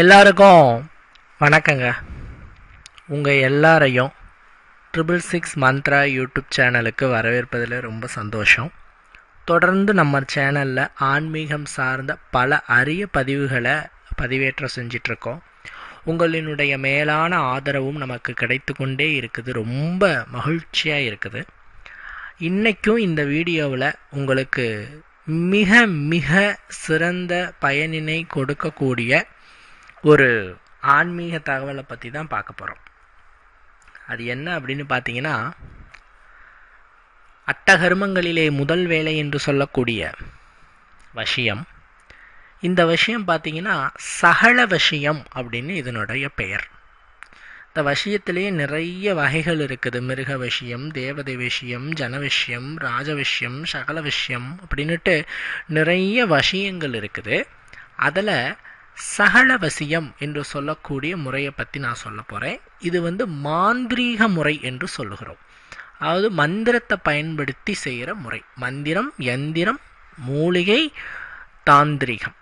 எல்லாருக்கும் வணக்கங்க. உங்கள் எல்லாரையும் ட்ரிபிள் சிக்ஸ் மந்த்ரா யூடியூப் சேனலுக்கு வரவேற்பதில் ரொம்ப சந்தோஷம். தொடர்ந்து நம்ம சேனலில் ஆன்மீகம் சார்ந்த பல அரிய பதிவுகளை பதிவேற்றம் செஞ்சிட்ருக்கோம். உங்களினுடைய மேலான ஆதரவும் நமக்கு கிடைத்து கொண்டே இருக்குது. ரொம்ப மகிழ்ச்சியாக இருக்குது. இன்றைக்கும் இந்த வீடியோவில் உங்களுக்கு மிக மிக சிறந்த பயனினை கொடுக்கக்கூடிய ஒரு ஆன்மீக தகவலை பற்றி தான் பார்க்க போகிறோம் அது என்ன அப்படின்னு பார்த்தீங்கன்னா அட்டகர்மங்களிலே முதல் வேலை என்று சொல்லக்கூடிய விஷயம். இந்த விஷயம் பார்த்தீங்கன்னா சகல விஷயம் அப்படின்னு இதனுடைய பெயர். இந்த விஷயத்திலேயே நிறைய வகைகள் இருக்குது. மிருக விஷயம் தேவதை விஷயம் ஜன விஷயம் ராஜ விஷயம் சகல விஷயம் அப்படின்னுட்டு நிறைய விஷயங்கள் இருக்குது. அதில் சகலவசியம் என்று சொல்லக்கூடிய முறையை பற்றி நான் சொல்ல போகிறேன் இது வந்து மாந்திரீக முறை என்று சொல்லுகிறோம். அதாவது மந்திரத்தை பயன்படுத்தி செய்கிற முறை. மந்திரம் எந்திரம் மூலிகை தாந்திரிகம்.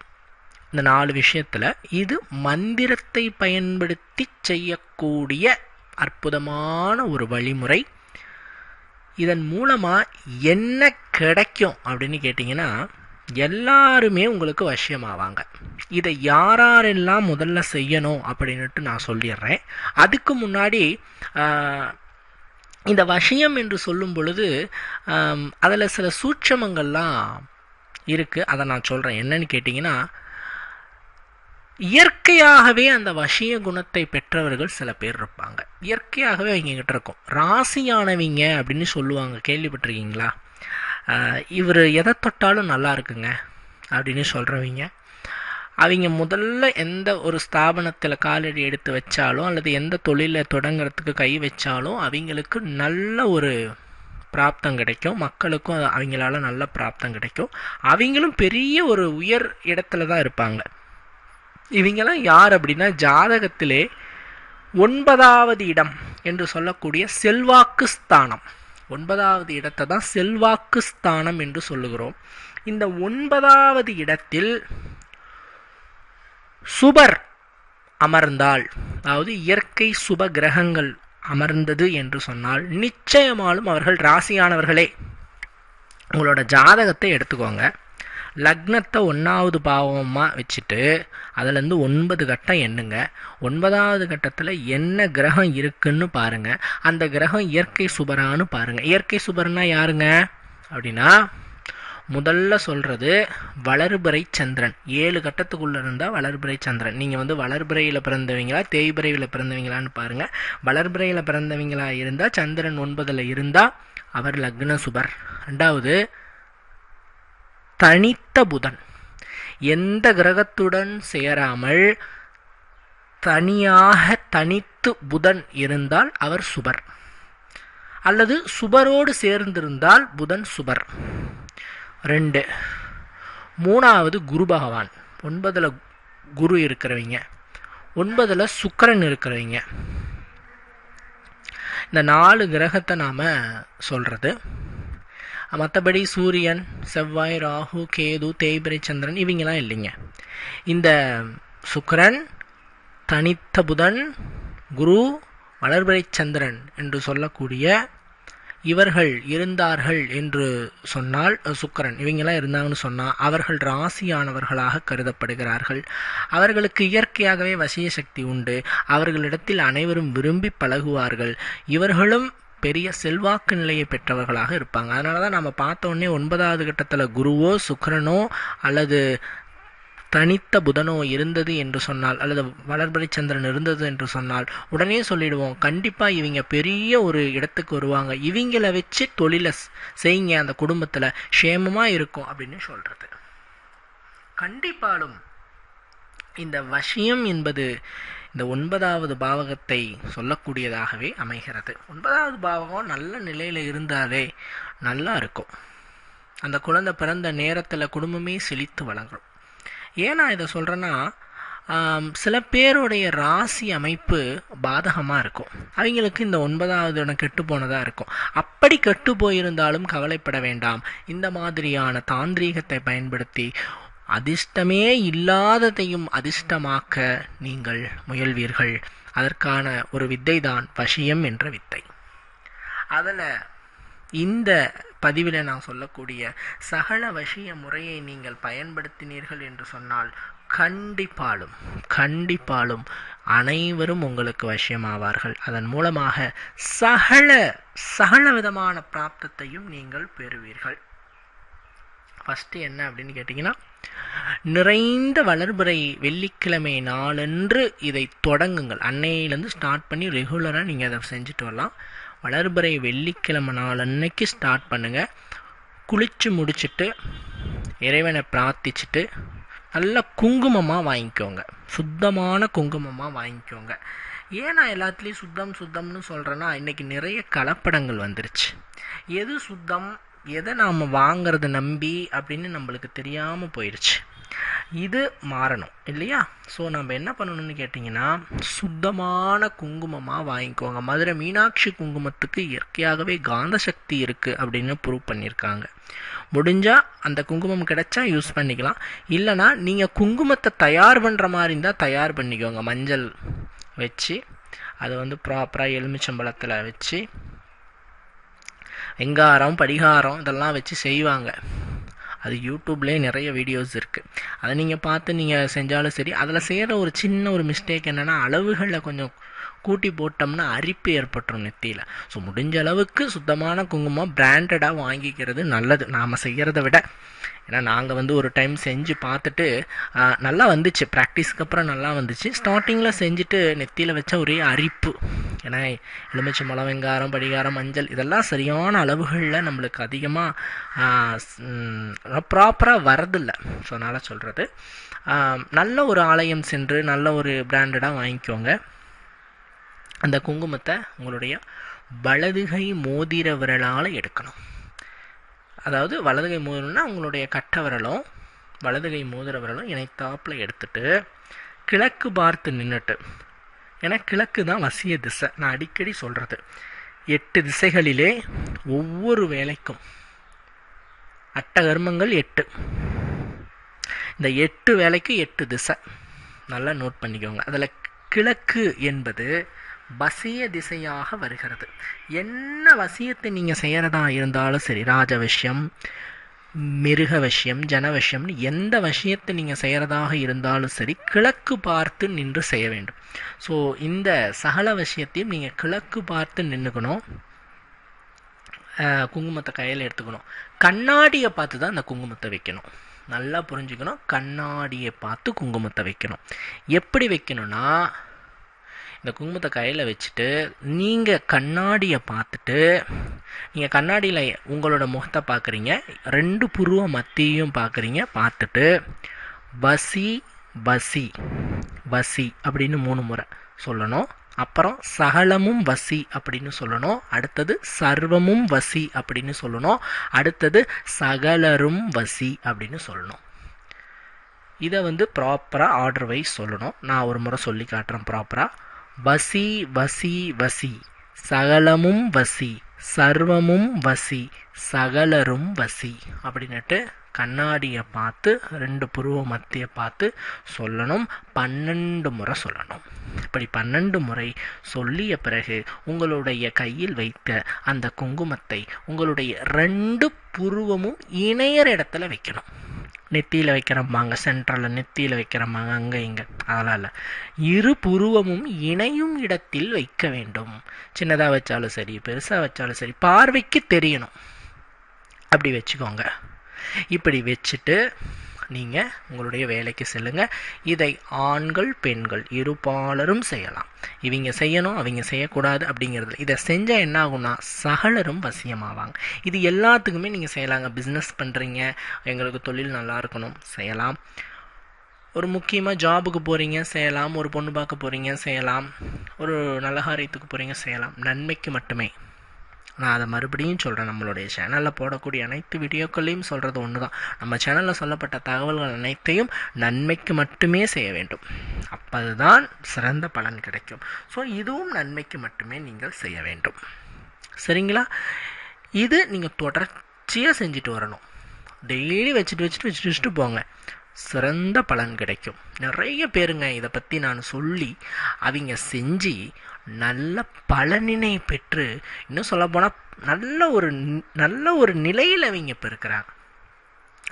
இந்த நாலு விஷயத்தில் இது மந்திரத்தை பயன்படுத்தி செய்யக்கூடிய அற்புதமான ஒரு வழிமுறை. இதன் மூலமாக என்ன கிடைக்கும் அப்படின்னு கேட்டிங்கன்னா எல்லாருமே உங்களுக்கு வசியமாவாங்க. இதை யாரெல்லாம் முதல்ல செய்யணும் அப்படின்னுட்டு நான் சொல்லிடுறேன். அதுக்கு முன்னாடி இந்த வசியம் என்று சொல்லும் பொழுது அதில் சில சூட்சமங்கள்லாம் இருக்குது அதை நான் சொல்கிறேன் என்னன்னு கேட்டிங்கன்னா இயற்கையாகவே அந்த வசிய குணத்தை பெற்றவர்கள் சில பேர் இருப்பாங்க. இயற்கையாகவே அவங்க கிட்ட இருக்கும். ராசியானவங்க அப்படின்னு சொல்லுவாங்க. கேள்விப்பட்டிருக்கீங்களா? இவர் எதை தொட்டாலும் நல்லா இருக்குங்க அப்படின்னு சொல்கிறவங்க அவங்க முதல்ல எந்த ஒரு ஸ்தாபனத்தில் காலடி எடுத்து வச்சாலும் அல்லது எந்த தொழிலை தொடங்கிறதுக்கு கை வச்சாலும் அவங்களுக்கு நல்ல ஒரு பிராப்தம் கிடைக்கும். மக்களுக்கும் அவங்களால நல்ல பிராப்தம் கிடைக்கும். அவங்களும் பெரிய ஒரு உயர் இடத்துல தான் இருப்பாங்க. இவங்கெல்லாம் யார் அப்படின்னா ஜாதகத்திலே ஒன்பதாவது இடம் என்று சொல்லக்கூடிய செல்வாக்கு ஸ்தானம். ஒன்பதாவது இடத்தை தான் செல்வாக்கு ஸ்தானம் என்று சொல்லுகிறோம். இந்த ஒன்பதாவது இடத்தில் சுபர் அமர்ந்தால் அதாவது இயற்கை சுப கிரகங்கள் அமர்ந்தது என்று சொன்னால் நிச்சயமாலும் அவர்கள் ராசியானவர்களே உங்களோட ஜாதகத்தை எடுத்துக்கோங்க. லக்னத்தை ஒன்றாவது பாவமாக வச்சுட்டு அதுலேருந்து ஒன்பது கட்டம் எண்ணுங்க. ஒன்பதாவது கட்டத்தில் என்ன கிரகம் இருக்குன்னு பாருங்கள் அந்த கிரகம் இயற்கை சுபரான்னு பாருங்கள் இயற்கை சுபர்னா யாருங்க? அப்படின்னா முதல்ல சொல்கிறது வளர்பிறை சந்திரன். ஏழு கட்டத்துக்குள்ளே இருந்தால் வளர்பிறை சந்திரன். நீங்கள் வந்து வளர்பிறையில் பிறந்தவங்களா தேய்பிறையில் பிறந்தவங்களான்னு பாருங்கள் வளர்பிறையில் பிறந்தவங்களா இருந்தால் சந்திரன் ஒன்பதில் இருந்தால் அவர் லக்ன சுபர். ரெண்டாவது தனித்த புதன். எந்த கிரகத்துடன் சேராமல் தனியாக தனித்து புதன் இருந்தால் அவர் சுபர். அல்லது சுபரோடு சேர்ந்திருந்தால் புதன் சுபர். ரெண்டு. மூணாவது குரு பகவான். ஒன்பதில் குரு இருக்கிறவங்க. ஒன்பதில் சுக்கரன் இருக்கிறவங்க. இந்த நாலு கிரகத்தை நாம் சொல்கிறது மற்றபடி சூரியன் செவ்வாய் ராகு கேது தேய்பிரை சந்திரன் இவங்கெல்லாம் இல்லைங்க. இந்த சுக்கரன் தனித்த புதன் குரு வளர்பிறை சந்திரன் என்று சொல்லக்கூடிய இவர்கள் இருந்தார்கள் என்று சொன்னால் சுக்கரன் இவங்கெல்லாம் இருந்தாங்கன்னு சொன்னால் அவர்கள் ராசியானவர்களாக கருதப்படுகிறார்கள். அவர்களுக்கு இயற்கையாகவே வசிய சக்தி உண்டு. அவர்களிடத்தில் அனைவரும் விரும்பி பழகுவார்கள். இவர்களும் பெரிய செல்வாக்கு நிலையை பெற்றவர்களாக இருப்பாங்க. அதனால தான் நம்ம பார்த்தோன்னே ஒன்பதாவது கட்டத்தில் குருவோ சுக்கரனோ அல்லது தனித்த புதனோ இருந்தது என்று சொன்னால் அல்லது வளர்பிறை சந்திரன் இருந்தது என்று சொன்னால் உடனே சொல்லிடுவோம் கண்டிப்பாக இவங்க பெரிய ஒரு இடத்துக்கு வருவாங்க. இவங்கள வச்சு தொழிலை செய்யுங்க அந்த குடும்பத்தில் க்ஷேமமாக இருக்கும் அப்படின்னு சொல்கிறது கண்டிப்பாலும் இந்த வசியம் என்பது இந்த ஒன்பதாவது பாவகத்தை சொல்லக்கூடியதாகவே அமைகிறது. ஒன்பதாவது பாவகம் நல்ல நிலையில் இருந்தாலே நல்லா இருக்கும். அந்த குழந்தை பிறந்த நேரத்தில் குடும்பமே செழித்து வழங்கும் ஏன் நான் இதை சொல்கிறேன்னா சில பேருடைய ராசி அமைப்பு பாதகமாக இருக்கும். அவங்களுக்கு இந்த ஒன்பதாவது இடம் கெட்டு போனதாக இருக்கும். அப்படி கெட்டு போயிருந்தாலும் கவலைப்பட வேண்டாம். இந்த மாதிரியான தாந்திரீகத்தை பயன்படுத்தி அதிர்ஷ்டமே இல்லாததையும் அதிர்ஷ்டமாக்க நீங்கள் முயல்வீர்கள். அதற்கான ஒரு வித்தை தான் வசியம் என்ற வித்தை. அதில் இந்த பதிவில் நான் சொல்லக்கூடிய சகல வசிய முறையை நீங்கள் பயன்படுத்தினீர்கள் என்று சொன்னால் கண்டிப்பாலும் கண்டிப்பாலும் அனைவரும் உங்களுக்கு வசியமாவார்கள். அதன் மூலமாக சகல சகல விதமான பிராப்தத்தையும் நீங்கள் பெறுவீர்கள். ஃபஸ்ட்டு என்ன அப்படின்னு கேட்டிங்கன்னா நிறைந்த வளர்பிறை வெள்ளிக்கிழமை நாளன்று இதை தொடங்குங்கள். அன்னையிலேருந்து ஸ்டார்ட் பண்ணி ரெகுலராக நீங்கள் அதை செஞ்சுட்டு வரலாம். வளர்பிறை வெள்ளிக்கிழமை நாள் அன்னைக்கு ஸ்டார்ட் பண்ணுங்கள் குளித்து முடிச்சுட்டு இறைவனை பிரார்த்திச்சுட்டு நல்ல குங்குமமாக வாங்கிக்கோங்க. சுத்தமான குங்குமமாக வாங்கிக்கோங்க. ஏன் நான் எல்லாத்துலேயும் சுத்தம் சுத்தம்னு சொல்கிறேன்னா இன்றைக்கி நிறைய கலப்படங்கள் வந்துருச்சு. எது சுத்தம்? எதை நாம் வாங்கிறத நம்பி அப்படின்னு நம்மளுக்கு தெரியாமல் போயிடுச்சு இது மாறணும் இல்லையா? ஸோ நம்ம என்ன பண்ணணும்னு கேட்டிங்கன்னா சுத்தமான குங்குமமாக வாங்கிக்கோங்க. மதுரை மீனாட்சி குங்குமத்துக்கு இயற்கையாகவே காந்த சக்தி இருக்குது அப்படின்னு ப்ரூவ் பண்ணியிருக்காங்க முடிஞ்சால் அந்த குங்குமம் கிடைச்சா யூஸ் பண்ணிக்கலாம். இல்லைனா நீங்கள் குங்குமத்தை தயார் பண்ணுற மாதிரி இருந்தால் தயார் பண்ணிக்கோங்க. மஞ்சள் வச்சு அதை வந்து ப்ராப்பராக எலுமிச்சம்பழத்தில் வச்சு வெங்காரம் படிகாரம் இதெல்லாம் வச்சு செய்வாங்க. அது யூடியூப்லேயே நிறைய வீடியோஸ் இருக்குது அதை நீங்கள் பார்த்து நீங்கள் செஞ்சாலும் சரி அதில் செய்கிற ஒரு சின்ன ஒரு மிஸ்டேக் என்னென்னா அளவுகளில் கொஞ்சம் கூட்டி போட்டோம்னா அரிப்பு ஏற்பட்டுரும் நெத்தியில். ஸோ முடிஞ்ச அளவுக்கு சுத்தமான குங்குமம் பிராண்டடாக வாங்கிக்கிறது நல்லது. நாம் செய்கிறத விட. ஏன்னா நாங்கள் வந்து ஒரு டைம் செஞ்சு பார்த்துட்டு நல்லா வந்துச்சு. ப்ராக்டிஸ்க்கு அப்புறம் நல்லா வந்துச்சு. ஸ்டார்டிங்கில் செஞ்சுட்டு நெத்தியில் வச்சா ஒரே அரிப்பு. ஏன்னா எலுமிச்சை மலம் வெங்காரம் படிகாரம் மஞ்சள் இதெல்லாம் சரியான அளவுகளில் நம்மளுக்கு அதிகமாக ப்ராப்பராக வரதில்லை ஸோ அதனால் சொல்கிறது நல்ல ஒரு ஆலயம் சென்று நல்ல ஒரு பிராண்டடாக வாங்கிக்கோங்க. அந்த குங்குமத்தை உங்களுடைய வலதுகை மோதிர விரலால் எடுக்கணும். அதாவது வலதுகை மோதிரம்னா உங்களுடைய கட்ட விரலும் வலதுகை மோதிர விரலும் இணைத்தாப்பில் எடுத்துட்டு கிழக்கு பார்த்து நின்றுட்டு ஏன்னா கிழக்கு தான் வசிய திசை. நான் அடிக்கடி சொல்கிறது எட்டு திசைகளிலே ஒவ்வொரு வேலைக்கும் அட்டகர்மங்கள் எட்டு. இந்த எட்டு வேலைக்கு எட்டு திசை. நல்லா நோட் பண்ணிக்கோங்க. அதில் கிழக்கு என்பது வசிய திசையாக வருகிறது. என்ன வசியத்தை நீங்கள் செய்கிறதா இருந்தாலும் சரி ராஜ விஷயம் மிருக வசியம் ஜனவசியம்னு எந்த விஷயத்தை நீங்கள் செய்கிறதாக இருந்தாலும் சரி கிழக்கு பார்த்து நின்று செய்ய வேண்டும். ஸோ இந்த சகல விஷயத்தையும் நீங்கள் கிழக்கு பார்த்து நின்றுக்கணும் குங்குமத்தை கையில் எடுத்துக்கணும். கண்ணாடியை பார்த்து தான் அந்த குங்குமத்தை வைக்கணும். நல்லா புரிஞ்சுக்கணும். கண்ணாடியை பார்த்து குங்குமத்தை வைக்கணும். எப்படி வைக்கணும்னா இந்த குங்குமத்தை கையில் வச்சுட்டு நீங்கள் கண்ணாடியை பார்த்துட்டு நீங்கள் கண்ணாடியில் உங்களோட முகத்தை பார்க்குறீங்க ரெண்டு புருவ மத்தியும் பார்க்குறீங்க பார்த்துட்டு பசி பசி வசி அப்படின்னு மூணு முறை சொல்லணும். அப்புறம் சகலமும் வசி அப்படின்னு சொல்லணும். அடுத்தது சர்வமும் வசி அப்படின்னு சொல்லணும். அடுத்தது சகலரும் வசி அப்படின்னு சொல்லணும். இதை வந்து ப்ராப்பராக ஆர்டர் வைஸ் சொல்லணும். நான் ஒரு முறை சொல்லி காட்டுறேன் ப்ராப்பராக வசி வசி வசி. சகலமும் வசி சர்வமும் வசி சகலரும் வசி அப்படின்னுட்டு கண்ணாடியை பார்த்து ரெண்டு புருவ மத்திய பார்த்து சொல்லணும் பன்னெண்டு முறை சொல்லணும். இப்படி பன்னெண்டு முறை சொல்லிய பிறகு உங்களுடைய கையில் வைத்த அந்த குங்குமத்தை உங்களுடைய ரெண்டு புருவமும் இணையற இடத்துல வைக்கணும். நெத்தியில் வைக்கிறம்பாங்க சென்ட்ரலில் நெத்தியில் வைக்கிறம்பாங்க அங்கே இங்கே. அதெல்லாம் இல்லை இரு புருவமும் இணையும் இடத்தில் வைக்க வேண்டும். சின்னதாக வச்சாலும் சரி பெருசாக வச்சாலும் சரி பார்வைக்கு தெரியணும். அப்படி வச்சுக்கோங்க. இப்படி வச்சுட்டு நீங்கள் உங்களுடைய வேலைக்கு செல்லுங்கள் இதை ஆண்கள் பெண்கள் இருபாலரும் செய்யலாம். இவங்க செய்யணும் அவங்க செய்யக்கூடாது அப்படிங்கிறது. இதை செஞ்சால் என்ன ஆகும்னா சகலரும் வசியமாவாங்க. இது எல்லாத்துக்குமே நீங்கள் செய்யலாங்க. பிஸ்னஸ் பண்ணுறீங்க எங்களுக்கு தொழில் நல்லா இருக்கணும். செய்யலாம். ஒரு முக்கியமாக ஜாபுக்கு போகிறீங்க செய்யலாம். ஒரு பொண்ணு பார்க்க போகிறீங்க செய்யலாம். ஒரு நல்ல காரியத்துக்கு போகிறீங்க செய்யலாம். நன்மைக்கு மட்டுமே. நான் அதை மறுபடியும் சொல்கிறேன் நம்மளுடைய சேனலில் போடக்கூடிய அனைத்து வீடியோக்களையும் சொல்கிறது ஒன்று தான் நம்ம சேனலில் சொல்லப்பட்ட தகவல்கள் அனைத்தையும் நன்மைக்கு மட்டுமே செய்ய வேண்டும். அப்போதுதான் சிறந்த பலன் கிடைக்கும். ஸோ இதுவும் நன்மைக்கு மட்டுமே நீங்கள் செய்ய வேண்டும். சரிங்களா? இது நீங்கள் தொடர்ச்சியாக செஞ்சுட்டு வரணும். டெய்லி வச்சுட்டு வச்சுட்டு வச்சுட்டு வச்சுட்டு போங்க. சிறந்த பலன் கிடைக்கும். நிறைய பேருங்க இதை பற்றி நான் சொல்லி அவங்க செஞ்சு நல்ல பலனினை பெற்று இன்னும் சொல்லப்போனால் நல்ல ஒரு நல்ல ஒரு நிலையில் அவங்க இப்போ இருக்கிறாங்க.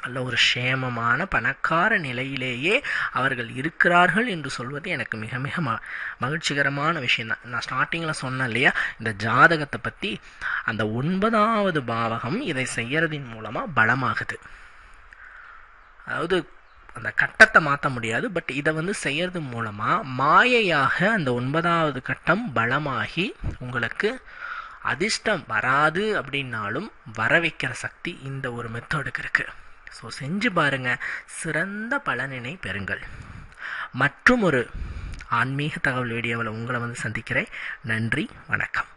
நல்ல ஒரு சேமமான பணக்கார நிலையிலேயே அவர்கள் இருக்கிறார்கள் என்று சொல்வது எனக்கு மிக மிக ம மகிழ்ச்சிகரமான விஷயந்தான் நான் ஸ்டார்டிங்கில் சொன்னேன் இல்லையா இந்த ஜாதகத்தை பற்றி அந்த ஒன்பதாவது பாவகம் இதை செய்கிறதின் மூலமாக பலமாகுது. அதாவது அந்த கட்டத்தை மாற்ற முடியாது பட் இதை வந்து செய்யறது மூலமாக மாயையாக அந்த ஒன்பதாவது கட்டம் பலமாகி உங்களுக்கு அதிர்ஷ்டம் வராது அப்படின்னாலும் வர வைக்கிற சக்தி இந்த ஒரு மெத்தடுக்கு இருக்குது ஸோ செஞ்சு பாருங்க. சிறந்த பலனினை பெறுங்கள். மற்றும் ஒரு ஆன்மீக தகவல் வீடியோவில் உங்களை வந்து சந்திக்கிறேன். நன்றி வணக்கம்.